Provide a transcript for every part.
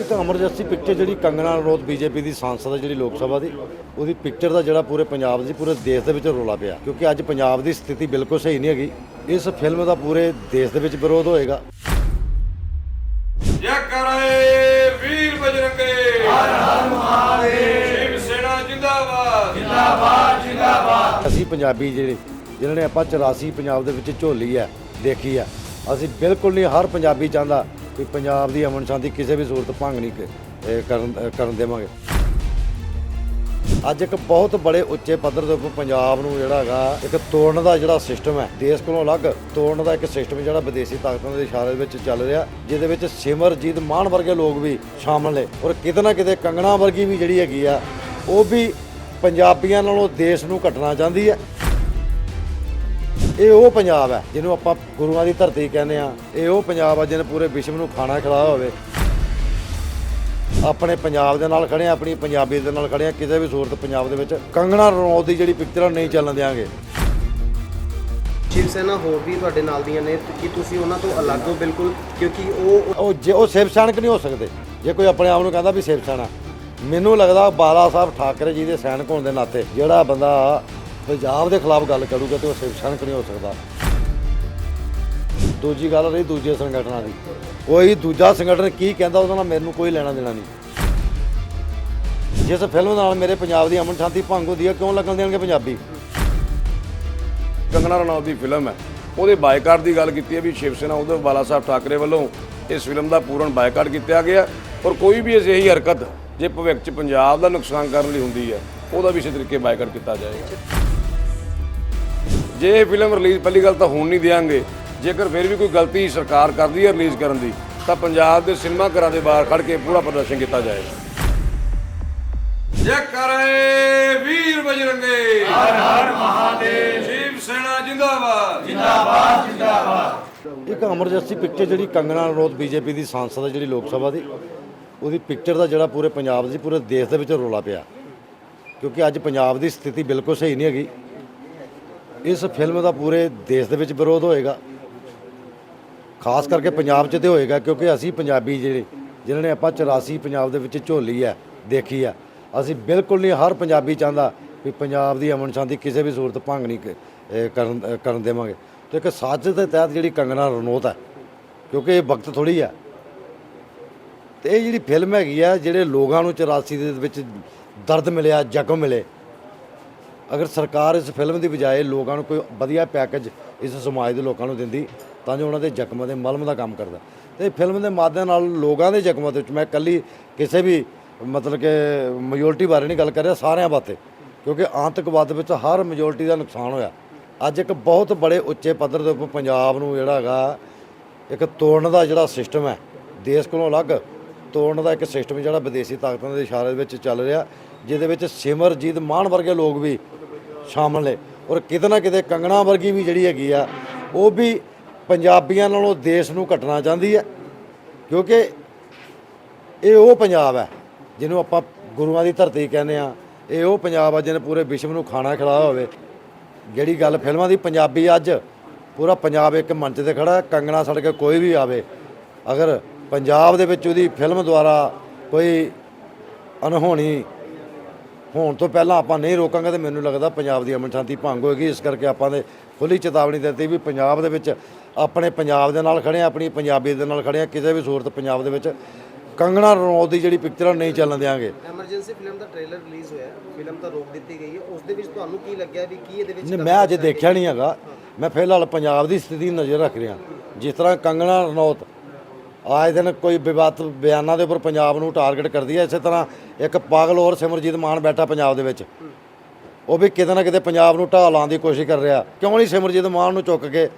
ਇੱਕ emergency picture ਜਿਹੜੀ Kangana Ranaut BJP ਦੀ ਸਾਂਸਦ ਹੈ ਜਿਹੜੀ ਲੋਕ ਸਭਾ ਦੀ ਉਹਦੀ ਪਿਕਚਰ ਦਾ ਜਿਹੜਾ ਪੂਰੇ ਪੰਜਾਬ ਦੀ ਪੂਰੇ ਦੇਸ਼ ਦੇ ਵਿੱਚ ਰੋਲਾ ਪਿਆ। ਕਿਉਂਕਿ ਅੱਜ ਪੰਜਾਬ ਦੀ ਸਥਿਤੀ ਬਿਲਕੁਲ ਸਹੀ ਨਹੀਂ ਹੈਗੀ। ਇਸ ਫਿਲਮ ਦਾ ਪੂਰੇ ਦੇਸ਼ ਦੇ ਵਿੱਚ ਵਿਰੋਧ ਹੋਏਗਾ। ਜੈ ਕਰਾਏ ਵੀਰ ਬਜਰੰਗੇ। ਹਰ ਹਰ ਮਹਾਦੇਵ। ਸ਼ਿਵ ਸੇਨਾ ਜਿੰਦਾਬਾਦ। ਅਸੀਂ ਪੰਜਾਬੀ ਜਿਹੜੇ ਜਿਨ੍ਹਾਂ ਨੇ ਆਪਾਂ 84 ਪੰਜਾਬ ਦੇ ਵਿੱਚ ਝੋਲੀ ਹੈ ਦੇਖੀ ਹੈ ਅਸੀਂ ਬਿਲਕੁਲ ਨਹੀਂ ਹਰ ਪੰਜਾਬੀ ਚਾਹੁੰਦਾ ਕਿ ਪੰਜਾਬ ਦੀ ਅਮਨ ਸ਼ਾਂਤੀ ਕਿਸੇ ਵੀ ਸੂਰਤ ਭੰਗ ਨਹੀਂ ਕਰਨ ਕਰਨ ਦੇਵਾਂਗੇ। ਅੱਜ ਇੱਕ ਬਹੁਤ ਬੜੇ ਉੱਚੇ ਪੱਧਰ ਦੇ ਉੱਪਰ ਪੰਜਾਬ ਨੂੰ ਜਿਹੜਾ ਹੈਗਾ, ਇੱਕ ਤੋੜਨ ਦਾ ਜਿਹੜਾ ਸਿਸਟਮ ਹੈ, ਦੇਸ਼ ਕੋਲੋਂ ਅਲੱਗ ਤੋੜਨ ਦਾ ਇੱਕ ਸਿਸਟਮ ਜਿਹੜਾ ਵਿਦੇਸ਼ੀ ਤਾਕਤਾਂ ਦੇ ਇਸ਼ਾਰੇ ਵਿੱਚ ਚੱਲ ਰਿਹਾ, ਜਿਹਦੇ ਵਿੱਚ ਸਿਮਰਜੀਤ ਮਾਨ ਵਰਗੇ ਲੋਕ ਵੀ ਸ਼ਾਮਲ ਨੇ ਔਰ ਕਿਤੇ ਨਾ ਕਿਤੇ ਕੰਗਣਾ ਵਰਗੀ ਵੀ ਜਿਹੜੀ ਹੈਗੀ ਆ, ਉਹ ਵੀ ਪੰਜਾਬੀਆਂ ਨਾਲੋਂ ਦੇਸ਼ ਨੂੰ ਘਟਣਾ ਚਾਹੁੰਦੀ ਹੈ। ਇਹ ਉਹ ਪੰਜਾਬ ਹੈ ਜਿਹਨੂੰ ਆਪਾਂ ਗੁਰੂਆਂ ਦੀ ਧਰਤੀ ਕਹਿੰਦੇ ਆ ਇਹ ਉਹ ਪੰਜਾਬ ਆ ਜਿਹਨੇ ਪੂਰੇ ਵਿਸ਼ਵ ਨੂੰ ਖਾਣਾ ਖਿਲਾਇਆ ਹੋਵੇ। ਆਪਣੇ ਪੰਜਾਬ ਦੇ ਨਾਲ ਖੜੇ ਆ ਆਪਣੀ ਪੰਜਾਬੀ ਦੇ ਨਾਲ ਖੜੇ ਆ ਕਿਸੇ ਵੀ ਸੂਰਤ ਪੰਜਾਬ ਦੇ ਵਿੱਚ ਕੰਗਣਾ ਰਣੌਤ ਦੀ ਜਿਹੜੀ ਪਿਕਚਰ ਨਹੀਂ ਚੱਲਣ ਦਿਆਂਗੇ। ਸ਼ਿਵ ਸੈਨਾ ਹੋਰ ਵੀ ਤੁਹਾਡੇ ਨਾਲ ਦੀਆਂ ਨੇ ਕਿ ਤੁਸੀਂ ਉਹਨਾਂ ਤੋਂ ਅਲੱਗ ਹੋ ਬਿਲਕੁਲ ਕਿਉਂਕਿ ਉਹ ਉਹ ਜੇ ਉਹ ਸਿਵ ਸੈਨਿਕ ਨਹੀਂ ਹੋ ਸਕਦੇ। ਜੇ ਕੋਈ ਆਪਣੇ ਆਪ ਨੂੰ ਕਹਿੰਦਾ ਵੀ ਸਿਵ ਸੈਨਾ ਮੈਨੂੰ ਲੱਗਦਾ ਬਾਲਾ ਸਾਹਿਬ ਠਾਕਰੇ ਜੀ ਦੇ ਸੈਨਿਕ ਹੋਣ ਦੇ ਨਾਤੇ ਜਿਹੜਾ ਬੰਦਾ ਪੰਜਾਬ ਦੇ ਖਿਲਾਫ ਗੱਲ ਕਰੂਗਾ ਤੇ ਉਹ ਸਿਵ ਸੈਨਿਕ ਨਹੀਂ ਹੋ ਸਕਦਾ? ਦੂਜੀ ਗੱਲ ਰਹੀ ਦੂਜੇ ਸੰਗਠਨਾਂ ਦੀ। ਕੋਈ ਦੂਜਾ ਸੰਗਠਨ ਕੀ ਕਹਿੰਦਾ ਉਹਦੇ ਨਾਲ ਮੈਨੂੰ ਕੋਈ ਲੈਣਾ ਦੇਣਾ ਨਹੀਂ। ਜਿਸ ਫਿਲਮ ਨਾਲ ਮੇਰੇ ਪੰਜਾਬ ਦੀ ਅਮਨ ਸ਼ਾਂਤੀ ਭੰਗ ਹੁੰਦੀ ਹੈ, ਕਿਉਂ ਲੱਗਣ ਦੇਣਗੇ ਪੰਜਾਬੀ? ਕੰਗਨਾ ਰਣੌਤ ਦੀ ਫਿਲਮ ਹੈ। ਉਹਦੇ ਬਾਈਕਾਟ ਦੀ ਗੱਲ ਕੀਤੀ ਹੈ ਵੀ ਸ਼ਿਵ ਸੈਨਾ ਉਧਰ ਬਾਲਾ ਸਾਹਿਬ ਠਾਕਰੇ ਵੱਲੋਂ ਇਸ ਫਿਲਮ ਦਾ ਪੂਰਨ ਬਾਈਕਾਟ ਕੀਤਾ ਗਿਆ ਔਰ ਕੋਈ ਵੀ ਅਜਿਹੀ ਹਰਕਤ ਜੇ ਭਵਿੱਖ 'ਚ ਪੰਜਾਬ ਦਾ ਨੁਕਸਾਨ ਕਰਨ ਲਈ ਹੁੰਦੀ ਹੈ ਉਹਦਾ ਵੀ ਇਸੇ ਤਰੀਕੇ ਬਾਈਕਾਟ ਕੀਤਾ ਜਾਏਗਾ ਜੇ ਇਹ ਫਿਲਮ ਰਿਲੀਜ਼ ਪਹਿਲੀ ਗੱਲ ਤਾਂ ਹੋਣ ਨਹੀਂ ਦੇਵਾਂਗੇ ਜੇਕਰ ਫਿਰ ਵੀ ਕੋਈ ਗਲਤੀ ਸਰਕਾਰ ਕਰਦੀ ਹੈ ਰਿਲੀਜ਼ ਕਰਨ ਦੀ ਤਾਂ ਪੰਜਾਬ ਦੇ ਸਿਨੇਮਾ ਘਰਾਂ ਦੇ ਬਾਹਰ ਖੜ ਕੇ ਪੂਰਾ ਪ੍ਰਦਰਸ਼ਨ ਕੀਤਾ ਜਾਏਗਾ ਜੈ ਕਰਾਏ ਵੀਰ ਬਜਰੰਗੇ। ਹਰ ਹਰ ਮਹਾਦੇਵ। ਸ਼ਿਵ ਸੇਨਾ ਜਿੰਦਾਬਾਦ। ਇੱਕ ਅਮਰਜਸੀ ਪਿਕਚਰ ਜਿਹੜੀ ਕੰਗਨਾ ਰਣੌਤ ਬੀਜੇਪੀ ਦੀ ਸਾਂਸਦ ਹੈ ਜਿਹੜੀ ਲੋਕ ਸਭਾ ਦੀ ਉਹਦੀ ਪਿਕਚਰ ਦਾ ਜਿਹੜਾ ਪੂਰੇ ਪੰਜਾਬ ਦੀ ਪੂਰੇ ਦੇਸ਼ ਦੇ ਵਿੱਚ ਰੋਲਾ ਪਿਆ। ਕਿਉਂਕਿ ਅੱਜ ਪੰਜਾਬ ਦੀ ਸਥਿਤੀ ਬਿਲਕੁਲ ਸਹੀ ਨਹੀਂ ਹੈਗੀ। ਇਸ ਫਿਲਮ ਦਾ ਪੂਰੇ ਦੇਸ਼ ਦੇ ਵਿੱਚ ਵਿਰੋਧ ਹੋਏਗਾ। ਖਾਸ ਕਰਕੇ ਪੰਜਾਬ 'ਚ ਤੇ ਹੋਏਗਾ, ਕਿਉਂਕਿ ਅਸੀਂ ਪੰਜਾਬੀ ਜਿਹੜੇ, ਜਿਨ੍ਹਾਂ ਨੇ ਆਪਾਂ 84 ਪੰਜਾਬ ਦੇ ਵਿੱਚ ਝੋਲੀ ਹੈ, ਦੇਖੀ ਹੈ, ਅਸੀਂ ਬਿਲਕੁਲ ਨਹੀਂ ਹਰ ਪੰਜਾਬੀ ਚਾਹੁੰਦਾ ਵੀ ਪੰਜਾਬ ਦੀ ਅਮਨ ਸ਼ਾਂਤੀ ਕਿਸੇ ਵੀ ਸੂਰਤ ਭੰਗ ਨਹੀਂ ਕਰਨ ਕਰਨ ਦੇਵਾਂਗੇ। ਤੇ ਇੱਕ ਸੱਚ ਦੇ ਤਹਿਤ ਜਿਹੜੀ ਕੰਗਣਾ ਰਣੌਤ ਹੈ, ਕਿਉਂਕਿ ਇਹ ਵਕਤ ਥੋੜੀ ਹੈ। ਤੇ ਇਹ ਜਿਹੜੀ ਫਿਲਮ ਹੈਗੀ ਆ ਜਿਹੜੇ ਲੋਕਾਂ ਨੂੰ 84 ਦੇ ਵਿੱਚ ਦਰਦ ਮਿਲਿਆ ਜ਼ਖਮ ਮਿਲੇ। ਅਗਰ ਸਰਕਾਰ ਇਸ ਫਿਲਮ ਦੀ ਬਜਾਏ ਲੋਕਾਂ ਨੂੰ ਕੋਈ ਵਧੀਆ ਪੈਕੇਜ ਇਸ ਸਮਾਜ ਦੇ ਲੋਕਾਂ ਨੂੰ ਦਿੰਦੀ, ਤਾਂ ਜੋ ਉਹਨਾਂ ਦੇ ਜ਼ਖਮਾਂ ਦੇ ਮਲਮ ਦਾ ਕੰਮ ਕਰਦਾ। ਤੇ ਫਿਲਮ ਦੇ ਮਾਧਿਅਮ ਨਾਲ ਲੋਕਾਂ ਦੇ ਜ਼ਖਮਾਂ ਦੇ ਵਿੱਚ ਮੈਂ ਇਕੱਲੀ ਕਿਸੇ ਵੀ ਮਤਲਬ ਕਿ ਮੈਜੋਰਟੀ ਬਾਰੇ ਨਹੀਂ ਗੱਲ ਕਰ ਰਿਹਾ, ਸਾਰਿਆਂ ਬਾਤੇ। ਕਿਉਂਕਿ ਆਤੰਕਵਾਦ ਵਿੱਚ ਹਰ ਮੈਜੋਰਟੀ ਦਾ ਨੁਕਸਾਨ ਹੋਇਆ। ਅੱਜ ਇੱਕ ਬਹੁਤ ਬੜੇ ਉੱਚੇ ਪੱਧਰ ਦੇ ਉੱਪਰ ਪੰਜਾਬ ਨੂੰ ਜਿਹੜਾ ਹੈਗਾ, ਇੱਕ ਤੋੜਨ ਦਾ ਜਿਹੜਾ ਸਿਸਟਮ ਹੈ, ਦੇਸ਼ ਕੋਲੋਂ ਅਲੱਗ ਤੋੜਨ ਦਾ ਇੱਕ ਸਿਸਟਮ ਜਿਹੜਾ ਵਿਦੇਸ਼ੀ ਤਾਕਤਾਂ ਦੇ ਇਸ਼ਾਰੇ ਵਿੱਚ ਚੱਲ ਰਿਹਾ, ਜਿਹਦੇ ਵਿੱਚ ਸਿਮਰਜੀਤ ਮਾਨ ਵਰਗੇ ਲੋਕ ਵੀ ਸ਼ਾਮਲ ਨੇ। ਔਰ ਕਿਤੇ ਨਾ ਕਿਤੇ ਕੰਗਣਾ ਵਰਗੀ ਵੀ ਜਿਹੜੀ ਹੈਗੀ ਆ, ਉਹ ਵੀ ਪੰਜਾਬੀਆਂ ਨਾਲੋਂ ਦੇਸ਼ ਨੂੰ ਘਟਣਾ ਚਾਹੁੰਦੀ ਹੈ, ਕਿਉਂਕਿ ਇਹ ਉਹ ਪੰਜਾਬ ਹੈ, ਜਿਹਨੂੰ ਆਪਾਂ ਗੁਰੂਆਂ ਦੀ ਧਰਤੀ ਕਹਿੰਦੇ ਆ ਇਹ ਉਹ ਪੰਜਾਬ ਆ, ਜਿਹਨੇ ਪੂਰੇ ਵਿਸ਼ਵ ਨੂੰ ਖਾਣਾ ਖਿਲਾਇਆ ਹੋਵੇ। ਜਿਹੜੀ ਗੱਲ ਫਿਲਮਾਂ ਦੀ ਪੰਜਾਬੀ ਅੱਜ, ਪੂਰਾ ਪੰਜਾਬ ਇੱਕ ਮੰਚ ਤੇ ਖੜਾ ਕੰਗਣਾ ਛੱਡ ਕੇ ਕੋਈ ਵੀ ਆਵੇ, ਅਗਰ ਪੰਜਾਬ ਦੇ ਵਿੱਚ ਉਹਦੀ ਫਿਲਮ ਦੁਆਰਾ ਕੋਈ ਅਨਹੋਣੀ ਹੋਣ ਤੋਂ ਪਹਿਲਾਂ ਆਪਾਂ ਨਹੀਂ ਰੋਕਾਂਗੇ ਤੇ ਮੈਨੂੰ ਲੱਗਦਾ ਪੰਜਾਬ ਦੀ ਅਮਨ ਸ਼ਾਂਤੀ ਭੰਗ ਹੋਏਗੀ। ਇਸ ਕਰਕੇ ਆਪਾਂ ਨੇ ਖੁੱਲੀ ਚੇਤਾਵਨੀ ਦਿੱਤੀ ਵੀ ਪੰਜਾਬ ਦੇ ਵਿੱਚ ਆਪਣੇ ਪੰਜਾਬ ਦੇ ਨਾਲ ਖੜੇ ਆ ਆਪਣੀ ਪੰਜਾਬੀ ਦੇ ਨਾਲ ਖੜੇ ਆ। ਕਿਸੇ ਵੀ ਸੂਰਤ ਪੰਜਾਬ ਦੇ ਵਿੱਚ ਕੰਗਣਾ ਰਣੌਤ ਦੀ ਜਿਹੜੀ ਪਿਕਚਰ ਨਹੀਂ ਚੱਲਣ ਦਿਆਂਗੇ। ਐਮਰਜੈਂਸੀ ਫਿਲਮ ਦਾ ਟ੍ਰੇਲਰ ਰਿਲੀਜ਼ ਹੋਇਆ ਫਿਲਮ ਤਾਂ ਰੋਕ ਦਿੱਤੀ ਗਈ ਹੈ। ਉਸ ਦੇ ਵਿੱਚ ਤੁਹਾਨੂੰ ਕੀ ਲੱਗਿਆ ਵੀ ਕੀ ਇਹਦੇ ਵਿੱਚ ਨਹੀਂ ਮੈਂ ਅਜੇ ਦੇਖਿਆ ਨਹੀਂ ਹੈਗਾ। ਮੈਂ ਫਿਲਹਾਲ ਪੰਜਾਬ ਦੀ ਸਥਿਤੀ ਨਜ਼ਰ ਰੱਖ ਰਿਹਾ। ਜਿਸ ਤਰ੍ਹਾਂ ਕੰਗਣਾ ਰਣੌਤ ਆਏ ਦਿਨ ਕੋਈ ਵਿਵਾਦ ਬਿਆਨਾਂ ਦੇ ਉੱਪਰ ਪੰਜਾਬ ਨੂੰ ਟਾਰਗੇਟ ਕਰਦੀ ਹੈ, ਇਸੇ ਤਰ੍ਹਾਂ ਇੱਕ ਪਾਗਲ ਹੋਰ ਸਿਮਰਜੀਤ ਮਾਨ ਬੈਠਾ ਪੰਜਾਬ ਦੇ ਵਿੱਚ। ਉਹ ਵੀ ਕਿਤੇ ਨਾ ਕਿਤੇ ਪੰਜਾਬ ਨੂੰ ਢਾਹ ਲਾਉਣ ਦੀ ਕੋਸ਼ਿਸ਼ ਕਰ ਰਿਹਾ। ਕਿਉਂ ਨਹੀਂ ਸਿਮਰਜੀਤ ਮਾਨ ਨੂੰ ਚੁੱਕ ਕੇ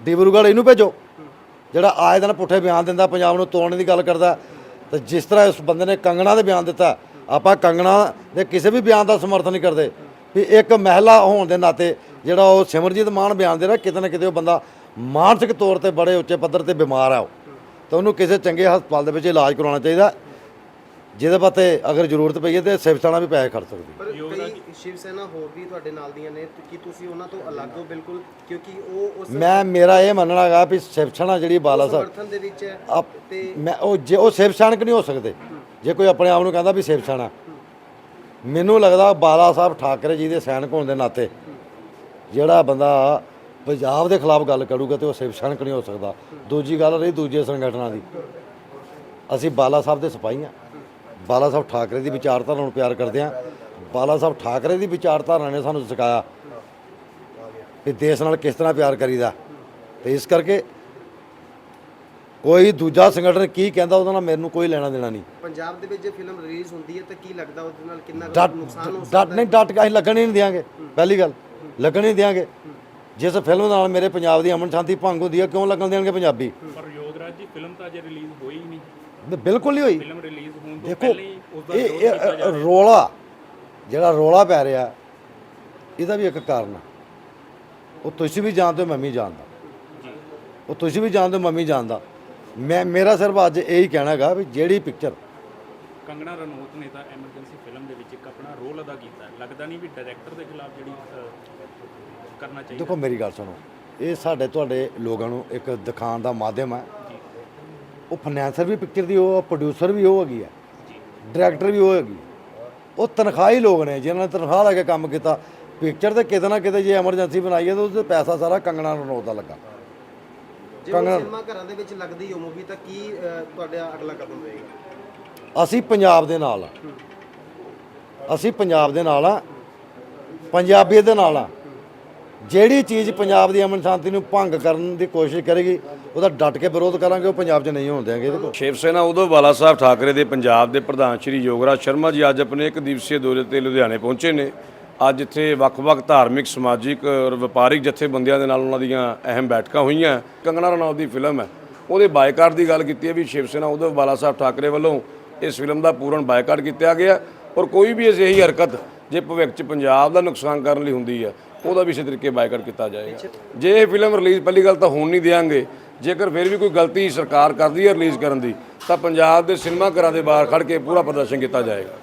ਡਿਬਰੂਗੜ੍ਹ ਇਹਨੂੰ ਭੇਜੋ? ਜਿਹੜਾ ਆਏ ਦਿਨ ਪੁੱਠੇ ਬਿਆਨ ਦਿੰਦਾ, ਪੰਜਾਬ ਨੂੰ ਤੋੜਨ ਦੀ ਗੱਲ ਕਰਦਾ। ਤੇ ਜਿਸ ਤਰ੍ਹਾਂ ਇਸ ਬੰਦੇ ਨੇ ਕੰਗਣਾ ਦੇ ਬਿਆਨ ਦਿੱਤਾ, ਆਪਾਂ ਕੰਗਣਾ ਦੇ ਕਿਸੇ ਵੀ ਬਿਆਨ ਦਾ ਸਮਰਥਨ ਨਹੀਂ ਕਰਦੇ। ਵੀ ਇੱਕ ਮਹਿਲਾ ਹੋਣ ਦੇ ਨਾਤੇ ਜਿਹੜਾ ਉਹ ਸਿਮਰਜੀਤ ਮਾਨ ਬਿਆਨ ਦੇ ਰਿਹਾ, ਕਿਤੇ ਨਾ ਕਿਤੇ ਉਹ ਬੰਦਾ ਮਾਨਸਿਕ ਤੌਰ ਤੇ ਬੜੇ ਉੱਚੇ ਪੱਧਰ ਤੇ ਬਿਮਾਰ ਆ ਉਹ। ਤਾਂ ਉਹਨੂੰ ਕਿਸੇ ਚੰਗੇ ਹਸਪਤਾਲ ਦੇ ਵਿੱਚ ਇਲਾਜ ਕਰਾਉਣਾ ਚਾਹੀਦਾ। ਜਿਹਦੇ ਪਤੇ ਅਗਰ ਜ਼ਰੂਰਤ ਪਈ ਹੈ ਤੇ ਸਿਵਸਥਾਨਾ ਵੀ ਪੈਸੇ ਖਰਚ ਸਕਦੀ ਪਰ ਕਈ ਸ਼ਿਵ ਸੈਨਾ ਹੋਰ ਵੀ ਤੁਹਾਡੇ ਨਾਲ ਦੀਆਂ ਨੇ ਕੀ ਤੁਸੀਂ ਉਹਨਾਂ ਤੋਂ ਅਲੱਗ ਹੋ ਬਿਲਕੁਲ? ਕਿਉਂਕਿ ਉਹ ਉਸ ਮੈਂ ਮੇਰਾ ਇਹ ਮੰਨਣਾ ਹੈਗਾ ਵੀ ਸਿਵਸਣਾ ਜਿਹੜੀ ਬਾਲਾ ਸਾਹਿਬ ਸਮਰਥਨ ਦੇ ਵਿੱਚ ਹੈ ਤੇ ਮੈਂ ਉਹ ਜੇ ਉਹ ਸਿਵ ਸੈਨਿਕ ਨਹੀਂ ਹੋ ਸਕਦੇ। ਜੇ ਕੋਈ ਆਪਣੇ ਆਪ ਨੂੰ ਕਹਿੰਦਾ ਵੀ ਸਿਵ ਸੈਨਾ। ਮੈਨੂੰ ਲੱਗਦਾ ਬਾਲਾ ਸਾਹਿਬ ਠਾਕਰੇ ਜੀ ਦੇ ਸੈਨਿਕ ਹੋਣ ਦੇ ਨਾਤੇ ਜਿਹੜਾ ਬੰਦਾ ਪੰਜਾਬ ਦੇ ਖਿਲਾਫ ਗੱਲ ਕਰੂਗਾ ਤੇ ਉਹ ਸਿਵ ਸੈਨਿਕ ਨਹੀਂ ਹੋ ਸਕਦਾ। ਦੂਜੀ ਗੱਲ ਰਹੀ ਦੂਜੇ ਸੰਗਠਨਾਂ ਦੀ। ਅਸੀਂ ਬਾਲਾ ਸਾਹਿਬ ਦੇ ਸਿਪਾਹੀ ਹਾਂ। ਬਾਲਾ ਸਾਹਿਬ ਠਾਕਰੇ ਦੀ ਵਿਚਾਰਧਾਰਾ ਨੂੰ ਪਿਆਰ ਕਰਦੇ ਹਾਂ। ਬਾਲਾ ਸਾਹਿਬ ਠਾਕਰੇ ਦੀ ਵਿਚਾਰਧਾਰਾ ਨੇ ਸਾਨੂੰ ਸਿਖਾਇਆ ਕਿ ਦੇਸ਼ ਨਾਲ ਕਿਸ ਤਰ੍ਹਾਂ ਪਿਆਰ ਕਰੀਦਾ। ਤੇ ਇਸ ਕਰਕੇ ਕੋਈ ਦੂਜਾ ਸੰਗਠਨ ਕੀ ਕਹਿੰਦਾ ਉਹਦਾ ਨਾਲ ਮੈਨੂੰ ਕੋਈ ਲੈਣਾ ਦੇਣਾ ਨਹੀਂ। ਪੰਜਾਬ ਦੇ ਵਿੱਚ ਜੇ ਫਿਲਮ ਰਿਲੀਜ਼ ਹੁੰਦੀ ਹੈ ਤਾਂ ਕੀ ਲੱਗਦਾ ਉਹਦੇ ਨਾਲ ਕਿੰਨਾ ਡਟ ਨੁਕਸਾਨ ਹੋ ਡਟ ਨਹੀਂ ਡਟ ਕੇ ਅਸੀਂ ਲੱਗਣ ਹੀ ਨਹੀਂ ਦਿਆਂਗੇ। ਪਹਿਲੀ ਗੱਲ ਲੱਗਣ ਹੀ ਨਹੀਂ ਦਿਆਂਗੇ। ਜਿਸ ਫਿਲਮ ਨਾਲ ਮੇਰੇ ਪੰਜਾਬ ਦੀ ਅਮਨ ਸ਼ਾਂਤੀ ਭੰਗ ਹੁੰਦੀ ਹੈ ਕਿਉਂ ਲੱਗਣ ਦੇਣਗੇ ਪੰਜਾਬੀ? ਪਰ ਯੋਗਰਾਜ ਜੀ ਫਿਲਮ ਤਾਂ ਅਜੇ ਰਿਲੀਜ਼ ਹੋਈ ਹੀ ਨਹੀਂ। ਬਿਲਕੁਲ ਨਹੀਂ ਹੋਈ। ਫਿਲਮ ਰਿਲੀਜ਼ ਹੋਣ ਤੋਂ ਦੇਖੋ ਪਹਿਲਾਂ ਹੀ ਉਸ ਦਾ ਇਹ ਵਿਰੋਧ ਕੀਤਾ ਜਾ ਇਹ ਰੋਲਾ ਜਿਹੜਾ ਰੋਲਾ ਪੈ ਰਿਹਾ ਇਹਦਾ ਵੀ ਇੱਕ ਕਾਰਨ ਹੈ ਉਹ ਤੁਸੀਂ ਵੀ ਜਾਣਦੇ ਹੋ ਮੈਂ ਵੀ ਜਾਣਦਾ। ਉਹ ਤੁਸੀਂ ਵੀ ਜਾਣਦੇ ਹੋ ਮੈਂ ਵੀ ਜਾਣਦਾ। ਮੈਂ ਮੇਰਾ ਸਿਰਫ ਅੱਜ ਇਹੀ ਕਹਿਣਾ ਹੈਗਾ ਵੀ ਜਿਹੜੀ ਪਿਕਚਰ ਕੰਗਣਾ ਰਣੌਤ ਨੇ ਤਾਂ ਐਮਰਜੈਂਸੀ ਫਿਲਮ ਦੇ ਵਿੱਚ ਇੱਕ ਆਪਣਾ ਰੋਲ ਅਦਾ ਕੀਤਾ। ਹੈ। ਲੱਗਦਾ ਨਹੀਂ ਵੀ ਡਾਇਰੈਕਟਰ ਦੇ ਖਿਲਾਫ ਜਿਹੜੀ ਕਰਨਾ ਚਾਹੀਦਾ। ਦੇਖੋ ਮੇਰੀ ਗੱਲ ਸੁਣੋ। ਇਹ ਸਾਡੇ ਤੁਹਾਡੇ ਲੋਕਾਂ ਨੂੰ ਇੱਕ ਦਿਖਾਉਣ ਦਾ ਮਾਧਿਅਮ ਹੈ। ਉਹ ਫਾਈਨੈਂਸਰ ਵੀ ਪਿਕਚਰ ਦੀ ਉਹ ਪ੍ਰੋਡਿਊਸਰ ਵੀ ਉਹ ਹੈਗੀ ਹੈ। ਡਾਇਰੈਕਟਰ ਵੀ ਉਹ ਹੈਗੀ ਹੈ। ਉਹ ਤਨਖਾਹੀ ਲੋਕ ਨੇ ਜਿਨ੍ਹਾਂ ਨੇ ਤਨਖਾਹ ਲੈ ਕੇ ਕੰਮ ਕੀਤਾ। ਪਿਕਚਰ ਤੇ ਕਿਤੇ ਨਾ ਕਿਤੇ ਜੇ ਐਮਰਜੈਂਸੀ ਬਣਾਈ ਹੈ ਤਾਂ ਉਹਦੇ ਪੈਸਾ ਸਾਰਾ ਕੰਗਣਾ ਰਣੌਤ ਦਾ ਲੱਗਾ। ਜੇ ਉਹ ਸਿਨੇਮਾ ਘਰਾਂ ਦੇ ਵਿੱਚ ਲੱਗਦੀ ਹੋ ਮੂਵੀ ਤਾਂ ਕੀ ਤੁਹਾਡਾ ਅਗਲਾ ਕਦਮ ਰਹੇਗਾ? ਅਸੀਂ ਪੰਜਾਬ ਦੇ ਨਾਲ ਆ ਅਸੀਂ ਪੰਜਾਬ ਦੇ ਨਾਲ ਆ ਪੰਜਾਬੀਅਤ ਦੇ ਨਾਲ ਆ ਜਿਹੜੀ ਚੀਜ਼ ਪੰਜਾਬ ਦੀ ਅਮਨ ਸ਼ਾਂਤੀ ਨੂੰ ਭੰਗ ਕਰਨ ਦੀ ਕੋਸ਼ਿਸ਼ ਕਰੇਗੀ, ਉਹਦਾ ਡਟ ਕੇ ਵਿਰੋਧ ਕਰਾਂਗੇ, ਉਹ ਪੰਜਾਬ 'ਚ ਨਹੀਂ ਹੋਣ ਦਿਆਂਗੇ ਇਹਦੇ ਕੋਲ। ਸ਼ਿਵ ਸੈਨਾ, ਉਦੋਂ ਬਾਲਾ ਸਾਹਿਬ ਠਾਕਰੇ ਦੇ ਪੰਜਾਬ ਦੇ ਪ੍ਰਧਾਨ ਸ਼੍ਰੀ ਯੋਗਰਾਜ ਸ਼ਰਮਾ ਜੀ ਅੱਜ ਆਪਣੇ ਇੱਕ ਦਿਵਸੀय ਦੌਰੇ ਤੇ ਲੁਧਿਆਣੇ ਪਹੁੰਚੇ ਨੇ। ਅੱਜ ਇੱਥੇ ਵੱਖ-ਵੱਖ ਧਾਰਮਿਕ, ਸਮਾਜਿਕ ਔਰ ਵਪਾਰਿਕ ਜਥੇਬੰਦੀਆਂ ਦੇ ਨਾਲ ਉਹਨਾਂ ਦੀਆਂ ਅਹਿਮ ਬੈਠਕਾਂ ਹੋਈਆਂ। ਕੰਗਣਾ ਰਣੌਤ ਦੀ ਫਿਲਮ ਹੈ। ਉਹਦੇ ਬਾਈਕਾਟ ਦੀ ਗੱਲ ਕੀਤੀ ਹੈ ਵੀ ਸ਼ਿਵ ਸੈਨਾ ਉਦੋਂ ਬਾਲਾ ਸਾਹਿਬ ਠਾਕਰੇ ਵੱਲੋਂ ਇਸ ਫਿਲਮ ਦਾ ਪੂਰਨ ਬਾਈਕਾਟ ਕੀਤਾ ਗਿਆ। ਔਰ ਕੋਈ ਵੀ ਅਜਿਹੀ ਹਰਕਤ ਜੇ ਭਵਿੱਖ 'ਚ ਪੰਜਾਬ ਦਾ ਨੁਕਸਾਨ ਕਰਨ ਲਈ ਹੁੰਦੀ ਹੈ ਉਹਦਾ ਵੀ ਇਸੇ ਤਰੀਕੇ ਬਾਈਕਾਟ ਕੀਤਾ ਜਾਏਗਾ। ਜੇ ਇਹ ਫਿਲਮ ਰਿਲੀਜ਼ ਪਹਿਲੀ ਗੱਲ ਤਾਂ ਹੋਣ ਨਹੀਂ ਦੇਵਾਂਗੇ ਜੇਕਰ ਫਿਰ ਵੀ ਕੋਈ ਗਲਤੀ ਸਰਕਾਰ ਕਰਦੀ ਹੈ ਰਿਲੀਜ਼ ਕਰਨ ਦੀ, ਤਾਂ ਪੰਜਾਬ ਦੇ ਸਿਨੇਮਾ ਘਰਾਂ ਦੇ ਬਾਹਰ ਖੜ ਕੇ ਪੂਰਾ ਪ੍ਰਦਰਸ਼ਨ ਕੀਤਾ ਜਾਏਗਾ।